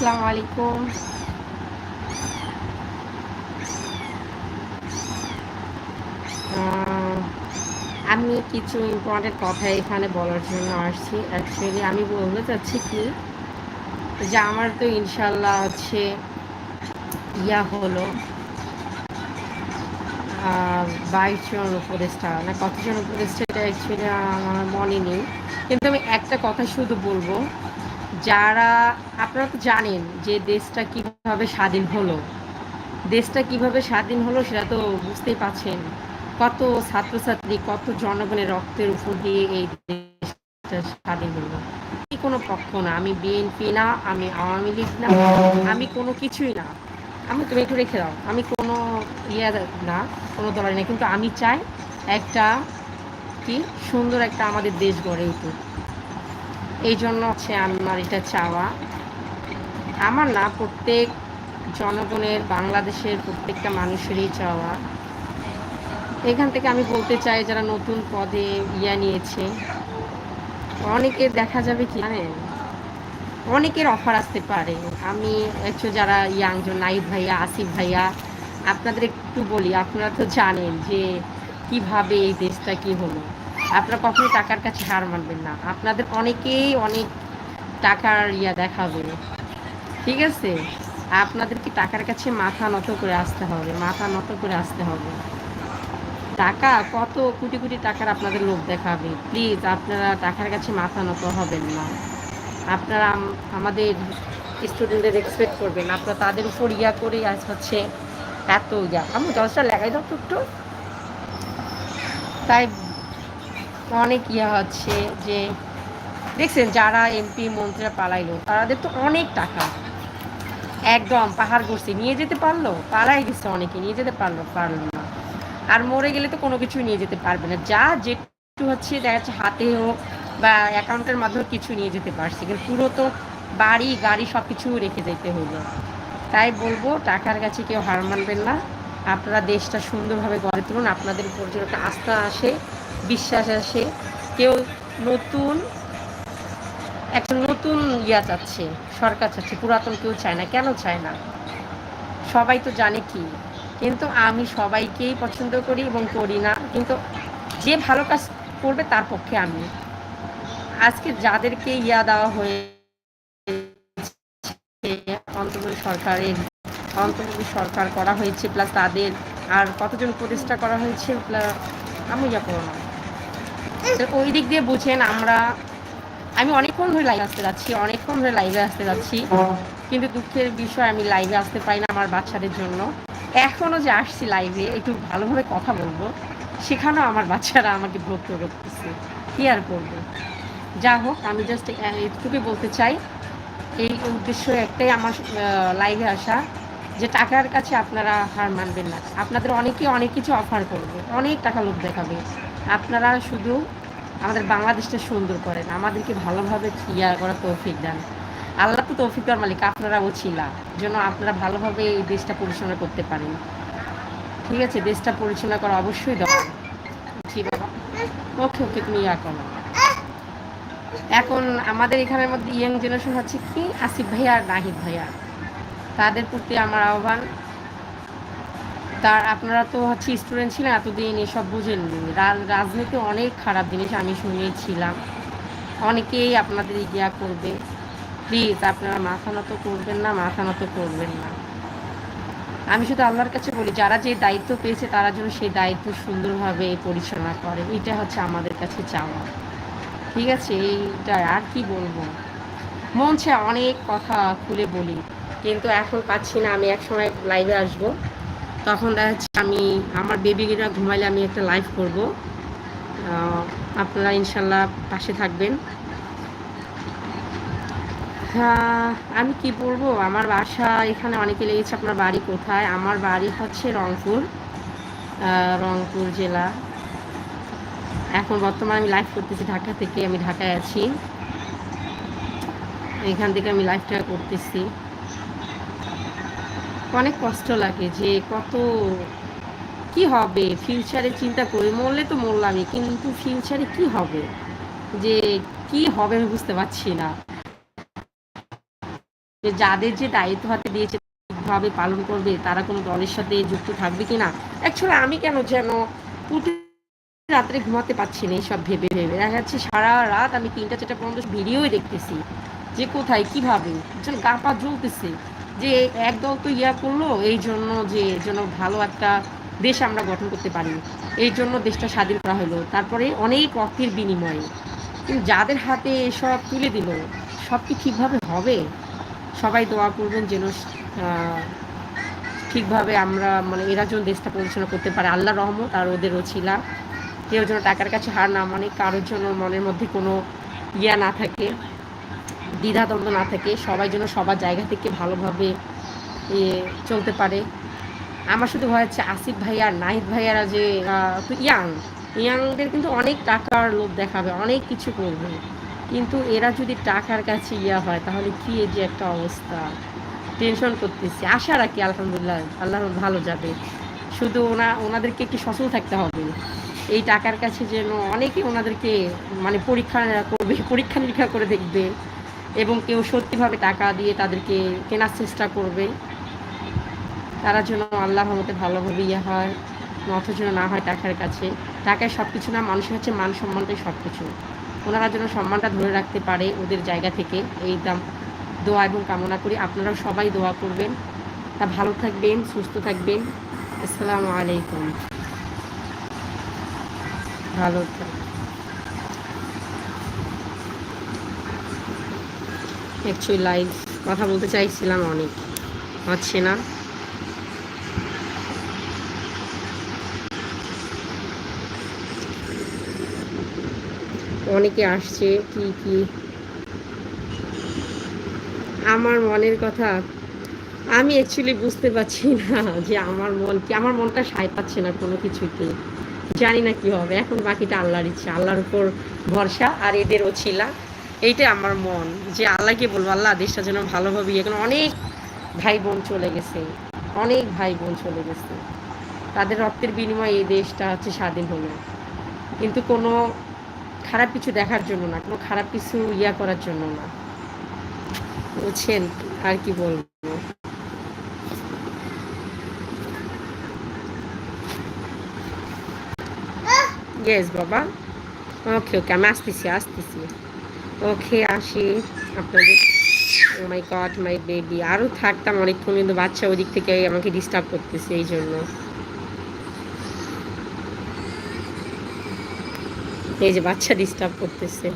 আসসালামু আলাইকুম। আমি কিছু ইম্পর্টেন্ট কথা এখানে বলার জন্য আসছি। অ্যাকচুয়ালি আমি বলতে চাচ্ছি কি? যে আমার তো ইনশাল্লাহ হচ্ছে ইয়া হলো বাইশ জন উপদেষ্টা। না, কতজন উপদেষ্টা এটা অ্যাকচুয়ালি আমার মনে নেই। কিন্তু আমি একটা কথা শুধু বলব। যারা, আপনারা তো জানেন যে দেশটা কীভাবে স্বাধীন হলো। দেশটা কীভাবে স্বাধীন হলো সেটা তো বুঝতেই পাচ্ছেন। কত ছাত্রছাত্রী, কত জনগণের রক্তের উপর দিয়ে এই দেশটা স্বাধীন হলো। আমি কোনো পক্ষ না, আমি বিএনপি না, আমি আওয়ামী লীগ না, আমি কোনো কিছুই না। আমি তুমি একটু রেখে দাও, আমি কোনো ইয়ে না, কোনো দলের না, কিন্তু আমি চাই একটা কি সুন্দর একটা আমাদের দেশ গড়ে উঠুক। এই জন্য হচ্ছে আমার এটা চাওয়া। আমার না, প্রত্যেক জনগণের, বাংলাদেশের প্রত্যেকটা মানুষেরই চাওয়া। এখান থেকে আমি বলতে চাই, যারা নতুন পদে ইয়া নিয়েছে, অনেকে দেখা যাবে কি জানেন? অনেকের অফার আসতে পারে। আমি একটু যারা ইয়াং নাইব ভাইয়া, আসিফ ভাইয়া, আপনাদের একটু বলি, আপনারা তো জানেন যে কীভাবে এই দেশটা কি হলো। আপনারা কখনোই টাকার কাছে হার মানবেন না। আপনাদের অনেকেই অনেক টাকার ইয়া দেখাবে। ঠিক আছে? আপনাদেরকে টাকার কাছে মাথা নত করে আসতে হবে, মাথা নত করে আসতে হবে। টাকা, কত কোটি কোটি টাকার আপনাদের লোক দেখাবে। প্লিজ, আপনারা টাকার কাছে মাথা নত হবেন না। আপনারা আমাদের স্টুডেন্টদের এক্সপেক্ট করবেন। আপনারা তাদের উপর ইয়া করে আজ হচ্ছে এত ইয়া। আমি দশটা লেখাই দাও তো একটু। তাই অনেক ইয়া হচ্ছে যে, দেখছেন যারা এমপি মন্ত্রীরা পালাইলো, তাদের তো অনেক টাকা। একদম পাহাড় করছে নিয়ে যেতে পারল, পালাই গেছে অনেকে, নিয়ে যেতে পারল পারল না। আর মরে গেলে তো কোনো কিছু নিয়ে যেতে পারবে না। যা যেটু হচ্ছে, দেখা যাচ্ছে হাতে হোক বা অ্যাকাউন্টের মাধ্যমে কিছু নিয়ে যেতে পারছে, কিন্তু পুরো তো বাড়ি, গাড়ি সব কিছু রেখে যেতে হলো। তাই বলব, টাকার কাছে কেউ হার মানবেন না। আপনারা দেশটা সুন্দরভাবে গড়ে তুলুন, আপনাদের উপর যেন একটা আস্থা আসে। বিশ্বাস আসে। কেউ নতুন, একটা নতুন ইয়া চাচ্ছে, সরকার চাচ্ছে, পুরাতন কেউ চায় না। কেন চায় না? সবাই তো জানে কি। কিন্তু আমি সবাইকেই পছন্দ করি এবং করি না। কিন্তু যে ভালো কাজ করবে তার পক্ষে আমি। আজকে যাদেরকে ইয়া দেওয়া হয়েছে, অন্তর্বর্তী সরকারের, অন্তর্বর্তী সরকার করা হয়েছে প্লাস তাদের আর কতজন প্রতিষ্ঠা করা হয়েছে প্লাস আমি ইয়া করো না। ওই দিক দিয়ে বুঝেন আমরা, আমি অনেকক্ষণ ধরে লাইভে আসতে যাচ্ছি, অনেকক্ষণ ধরে লাইভে আসতে যাচ্ছি, কিন্তু দুঃখের বিষয়, আমি লাইভে আসতে পারি না আমার বাচ্চাদের জন্য। এখনও যে আসছি লাইভে একটু ভালোভাবে কথা বলব। সেখানেও আমার বাচ্চারা আমাকে বিরক্ত করতেছে কি আর করব? যা হোক, আমি জাস্ট এটুকুই বলতে চাই। এই উদ্দেশ্য একটাই আমার লাইভে আসা, যে টাকার কাছে আপনারা হার মানবেন না। আপনাদের অনেকে অনেক কিছু অফার করবে। অনেক টাকা লোক দেখাবে। আপনারা শুধু আমাদের বাংলাদেশটা সুন্দর করেন, আমাদেরকে ভালোভাবে ইয়া করা তৌফিক দেন। আল্লাহ তো তৌফিক দেওয়ার মালিক আপনারা ও ছিলা, যেন আপনারা ভালোভাবে এই দেশটা পরিচালনা করতে পারেন। ঠিক আছে, দেশটা পরিচালনা করা অবশ্যই দরকার। জি বাবা ওকে ওকে, তুমি ইয়া করো। এখন আমাদের এখানের মধ্যে ইয়াং জেনারেশন হচ্ছে কি? আসিফ ভাইয়া আর নাহিদ ভাইয়া। তাদের প্রতি আমার আহ্বান তার আপনারা তো হচ্ছে স্টুডেন্ট ছিলেন, এতদিন এসব বুঝেননি। রাজনীতি অনেক খারাপ জিনিস আমি শুনেছিলাম অনেকেই আপনাদের ইয়া করবে। প্লিজ আপনারা মাথা নত করবেন না, মাথা নত করবেন না। আমি শুধু আল্লাহর কাছে বলি, যারা যে দায়িত্ব পেয়েছে, তারা যেন সেই দায়িত্ব সুন্দরভাবে পরিচালনা করে। এটা হচ্ছে আমাদের কাছে চাওয়া। ঠিক আছে? এইটা আর কি বলব? মন অনেক কথা খুলে বলি, কিন্তু এখন পাচ্ছি না। আমি এক সময় লাইভে আসব। তখন দেখা যাচ্ছে আমি, আমার বেবিরা ঘুমাইলে আমি একটা লাইভ করব। আপনারা ইনশাল্লাহ পাশে থাকবেন। আমি কি বলব? আমার বাসা এখানে অনেকে লেগেছে, আপনার বাড়ি কোথায়? আমার বাড়ি হচ্ছে রংপুর রংপুর জেলা। এখন বর্তমানে আমি লাইভ করতেছি ঢাকা থেকে, আমি ঢাকায় আছি। এখান থেকে আমি লাইভটা করতেছি। অনেক কষ্ট লাগে যে কত কি হবে? ফিউচারে চিন্তা করি মরলে তো মরলামই, কিন্তু ফিউচারে কি হবে? যে কি হবে আমি বুঝতে পারছি না। যে যাদের যে দায়িত্ব হাতে দিয়েছে, ঠিকভাবে পালন করবে, তারা কোনো দলের সাথে যুক্ত থাকবে কি না অ্যাকচুয়ালি আমি কেন যেন রাত্রে ঘুমাতে পারছি না এইসব ভেবে ভেবে। দেখা যাচ্ছে সারা রাত আমি তিনটা চারটা পর্যন্ত ভিডিওই দেখতেছি যে কোথায় কীভাবে গা পা জ্বলতেছে। যে একদল তো ইয়া করল, এই জন্য যে যেন ভালো একটা দেশ আমরা গঠন করতে পারি। এই জন্য দেশটা স্বাধীন করা হলো। তারপরে অনেক অর্থের বিনিময়ে। কিন্তু যাদের হাতে এসব তুলে দিল, সব কি ঠিকভাবে হবে? সবাই দোয়া করবেন যেন ঠিকভাবে আমরা মানে এরা যেন দেশটা পরিচালনা করতে পারে। আল্লাহ রহমত আর ওদের ওছিলা কেউ যেন টাকার কাছে হার না মানে কারোর জন্য মনের মধ্যে কোনো ইয়া না থাকে। দ্বিধাদ্বন্দ্ব না থাকে সবাই যেন সবার জায়গা থেকে ভালোভাবে চলতে পারে। আমার শুধু ভয় হচ্ছে আসিফ ভাই আর নাহিদ ভাইয়ারা যে ইয়াং। ইয়াংদের কিন্তু অনেক টাকার লোভ দেখাবে, অনেক কিছু করবে। কিন্তু এরা যদি টাকার কাছে ইয়া হয়, তাহলে কি এই যে একটা অবস্থা? টেনশন করতেছি। আশা রাখি, আলহামদুলিল্লাহ, আল্লাহ ভালো যাবে। শুধু ওনা, ওনাদেরকে একটু সচল থাকতে হবে। এই টাকার কাছে যেন অনেকে ওনাদেরকে মানে পরীক্ষা করবে, পরীক্ষা নিরীক্ষা করে দেখবে। এবং কেউ সত্যিভাবে টাকা দিয়ে তাদেরকে কেনার চেষ্টা করবে। তারা যেন আল্লাহর মতে ভালোভাবে ইয়ে হয়, অথচ না হয় টাকার কাছে। টাকায় সব কিছু না, মানুষের হচ্ছে মান সম্মানটাই সব কিছু ওনারা যেন সম্মানটা ধরে রাখতে পারে ওদের জায়গা থেকে। এই দাম, দোয়া এবং কামনা করি আপনারাও সবাই দোয়া করবেন। তা ভালো থাকবেন, সুস্থ থাকবেন। আসসালামু আলাইকুম। ভালো থাকবেন। অ্যাকচুয়ালি লাইভ কথা বলতে চাইছিলাম অনেক। হচ্ছে না। অনেকে আসছে, কি কি। আমার মনের কথা আমি অ্যাকচুয়ালি বুঝতে পারছি না যে আমার মন কি, আমার মনটা সায় পাচ্ছে না কোনো কিছুতে। জানি না কি হবে, এখন বাকিটা আল্লাহর ইচ্ছা, আল্লাহর উপর ভরসা, আর এদের ওছিলা এইটাই আমার মন যে আল্লাহকে বলব, আল্লাহ দেশটা যেন ভালোভাবে এখন অনেক ভাই বোন চলে গেছে, অনেক ভাই বোন চলে গেছে। তাদের রক্তের বিনিময়ে এই দেশটা হচ্ছে স্বাধীন হলো। কিন্তু কোনো খারাপ কিছু দেখার জন্য না, কোনো খারাপ কিছু ইয়া করার জন্য না। বুঝছেন আর কি বলব? ইয়েস বাবা। ওকে ওকে আমি আসতেছি আসতেছি। ওকে আসি আপনাদের। মাই গড মাই বেবি আরও থাকতাম অনেকক্ষণ, কিন্তু বাচ্চা ওদিক থেকে আমাকে ডিস্টার্ব করতেছে এই জন্য। এই যে বাচ্চা ডিস্টার্ব করতেছে।